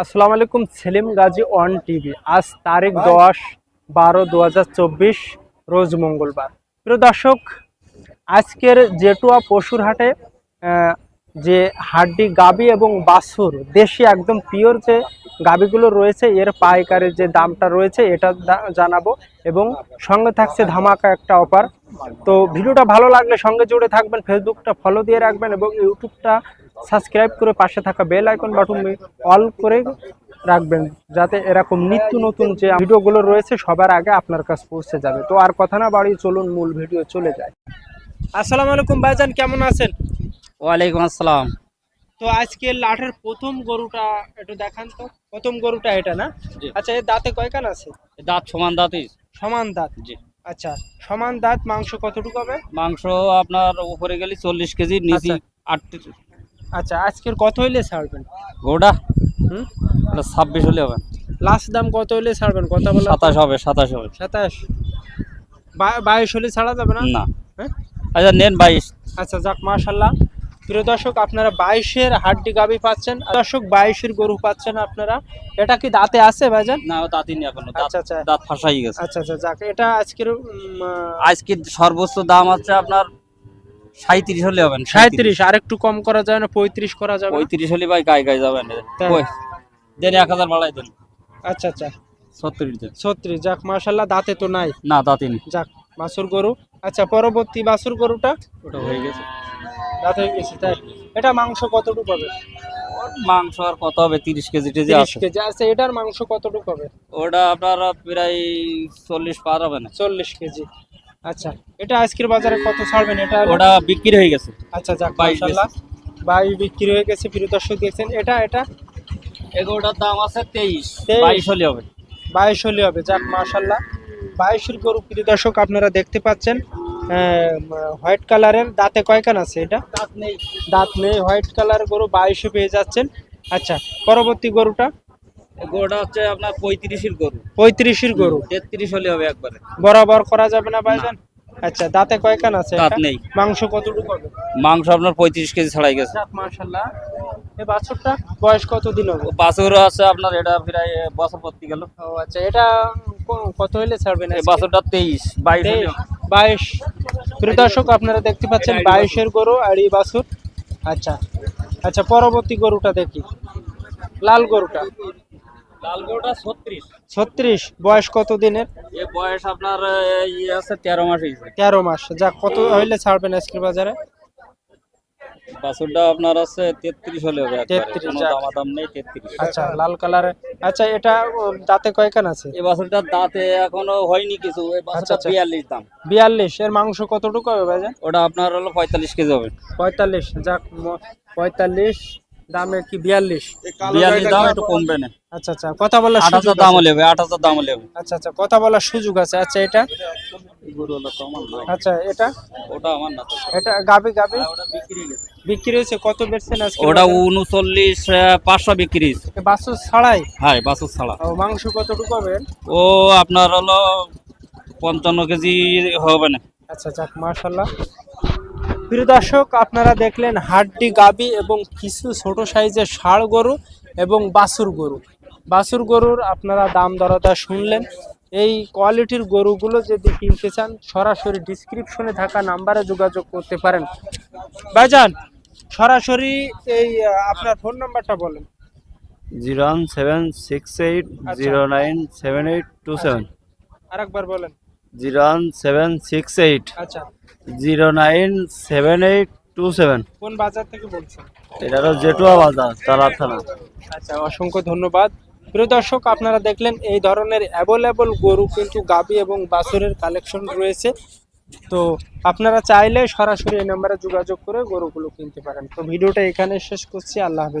আসসালামু আলাইকুম, Selim Gazi on TV. আজ তারিখ দশ বারো দু রোজ মঙ্গলবার। প্রিয় দর্শক, আজকের জেটুয়া পশুর হাটে যে হাড্ডি গাবি এবং বাছুর, দেশি একদম পিওর যে গাবিগুলো রয়েছে, এর পাইকারের যে দামটা রয়েছে, এটা জানাব এবং সঙ্গে থাকছে ধামাকা একটা অফার। তো ভিডিওটা ভালো লাগলে সঙ্গে জুড়ে থাকবেন, ফেসবুকটা ফলো দিয়ে রাখবেন এবং ইউটিউবটা সাবস্ক্রাইব করে পাশে থাকা বেল আইকন বাটন অল করে রাখবেন যাতে এরকম নিত্য নতুন যে ভিডিওগুলো রয়েছে সবার আগে আপনার কাছে পৌঁছে যাবে। তো আর কথা না বাড়ি চলুন মূল ভিডিও চলে যায় আসসালামু আলাইকুম ভাইজান কেমন আছেন? ওয়ালাইকুম আসসালাম। তো আজকে লাঠের প্রথম গরুটা একটু দেখান তো। প্রথম গরুটা এটা না। আচ্ছা এর দাঁতে কয় কান আছে দাঁত সমান দাঁতই। সমান দাঁত? জি। আচ্ছা সমান দাঁত মাংস কতটুকু হবে? মাংস আপনার উপরে গেলে চল্লিশ কেজি নিচে আচ্ছা। আচ্ছা আজকের কত হইলে ছাড়বেন? গোটা? হুম? ওটা ছাব্বিশ হলে হবে। লাস্ট দাম কত হইলে ছাড়বেন? কথা বলা সাতাশ হবে সাতাশ হবে। সাতাশ? বাইশ হলে ছাড়া যাবে না? না। হ্যাঁ? আচ্ছা নেন বাইশ। আচ্ছা যাক মাশাল্লাহ। প্রিয় দর্শক আপনারা বাইশের হাড্ডি গাবি পাচ্ছেন। দর্শক বাইশের গরু পাচ্ছেন আপনারা। এটা কি দাঁতে আছে ভাইজান? না ও দাঁতই নেই এখনও। আচ্ছা আচ্ছা। দাঁত ফাঁসাই গেছে। আচ্ছা আচ্ছা যাক এটা আজকের আজকের সর্বোচ্চ দাম আছে আপনার সাঁত্রিশ হলে হবে সাঁত্রিশ আর একটু কম করা যায় না পঁয়ত্রিশ করা যাবে? পঁয়ত্রিশ হলে ভাই গায়ে গায়ে যাবেন? দেন এক হাজার বাড়াই দেন। আচ্ছা আচ্ছা। ছত্রিশ দেন। ছত্রিশ যাক মাশাল্লাহ দাঁতে তো নাই। না দাঁতই নেই। যাক বাছুর গরু। আচ্ছা পরবর্তী বাছুর গরুটা? ওটা হয়ে গেছে। দাঁত হয়ে গেছে তাই? এটা মাংস কতটুকু হবে? মাংস আর কত হবে? তিরিশ কেজি টেজি আছে। কেজি আচ্ছা এটার মাংস কতটুকু হবে? ওটা আপনার প্রায় চল্লিশ পার হবে না। চল্লিশ কেজি। আচ্ছা এটা আজকের বাজারে কত ছাড়বেন? এটা ওটা বিক্রি হয়ে গেছে। আচ্ছা যাক বাইশ মাশাল্লাহ বাইশ বিক্রি হয়ে গেছে প্রিয় দর্শক দেখছেন। এটা এটা? এগুলোটার দাম আছে তেইশ। বাইশ হলে হবে। বাইশ হলে হবে যাক মাশাল্লাহ বাইশের গরু প্রিয় দর্শক আপনারা দেখতে পাচ্ছেন হোয়াইট কালারের। দাঁতে কয়খান আছে এটা? দাঁত নেই। দাঁত নেই হোয়াইট কালার গরু বাইশে পেয়ে যাচ্ছেন। আচ্ছা পরবর্তী গরুটা? গরুটা হচ্ছে আপনার পঁয়ত্রিশের গরু। পঁয়ত্রিশের গরু? তেত্রিশ হলে হবে একবারে। বরাবর করা যাবে না ভাইজান? আচ্ছা দাঁতে আছে দাঁত নেই। মাংস কতটুকু হবে? মাংস আপনার পঁয়ত্রিশ কেজি ছাড়াই গেছে। মাশাল্লাহ এই বাছুরটা বয়স কত দিন হবে? বাছুর আছে আপনার এটা প্রায় বছর গেল। ও আচ্ছা এটা কত হইলে ছাড়বেন এই বাছুরটা তেইশ বাইশ বাইশ। প্রিয় দর্শক আপনারা দেখতে পাচ্ছেন বাইশের গরু আর এই বাছুর। আচ্ছা আচ্ছা পরবর্তী গরুটা দেখি। লাল গরুটা। লাল গরুটা বয়স কত দিনের? এ বয়স আপনার ইয়ে আছে তেরো মাস হয়েছে তেরো মাস যাক কত হইলে ছাড়বেন আজকের বাজারে? বাছুরটা আপনার আছে হলে হবে একবারে। 33 কোনো দামাদাম নেই তেত্রিশ। আচ্ছা লাল কালারের আচ্ছা এটা দাঁতে কয়খান আছে? এই দাঁতে এখনও হয়নি কিছু এই বাছুরটা আচ্ছা। বিয়াল্লিশ দাম। বিয়াল্লিশ এর মাংস কতটুকু হবে ভাইজান? ওটা আপনার হলো পঁয়তাল্লিশ কেজি হবে। পঁয়তাল্লিশ যাক ম- পঁয়তাল্লিশ দামে কি বিয়াল্লিশ? বিয়াল্লিশ দাম একটু কমবে না। আচ্ছা আচ্ছা কথা বলার আট হাজার দাম। হলে আট হাজার দাম হলে হবে। আচ্ছা আচ্ছা কথা বলার সুযোগ আছে। আচ্ছা এটা। আচ্ছা এটা? ওটা আমার না এটা গাবি গাবি? বিক্রি হয়েছে। কত বেচছেন আজকে? ওটা উনচল্লিশ পাঁচশো বিক্রি হয়েছে। বাসু ছাড়াই? হ্যাঁ বাছুর ছাড়া। ও মাংস কতটুকু হবে? ও আপনার হলো পঞ্চান্ন কেজি হবে না। আচ্ছা যাক মার্শাল্লাহ প্রিয় দর্শক আপনারা দেখলেন হাড্ডি গাবি এবং কিছু ছোট সাইজের ষাড় গরু এবং বাছুর গরু। বাছুর গরুর আপনারা দাম দরদা শুনলেন। এই কোয়ালিটির গরুগুলো যদি কিনতে চান সরাসরি ডিসক্রিপশনে থাকা নাম্বারে যোগাযোগ করতে পারেন। ভাইজান সরাসরি এই আপনার ফোন নাম্বারটা বলেন। Zero one seven six eight zero nine seven eight two seven. আরেকবার বলেন। Zero one seven six eight. আচ্ছা। Zero nine seven eight two seven. কোন বাজার থেকে বলছেন? এটা হলো জেটুয়া বাজার তারা থানা। আচ্ছা অসংখ্য ধন্যবাদ। প্রিয় দর্শক আপনারা দেখলেন এই ধরনের অ্যাভেলেবল গরু কিন্তু গাবি এবং বাছুরের কালেকশন রয়েছে। তো আপনারা চাইলে সরাসরি এই নাম্বারে যোগাযোগ করে গরুগুলো কিনতে পারেন। তো ভিডিওটা এখানে শেষ করছি। আল্লাহ হাফেজ।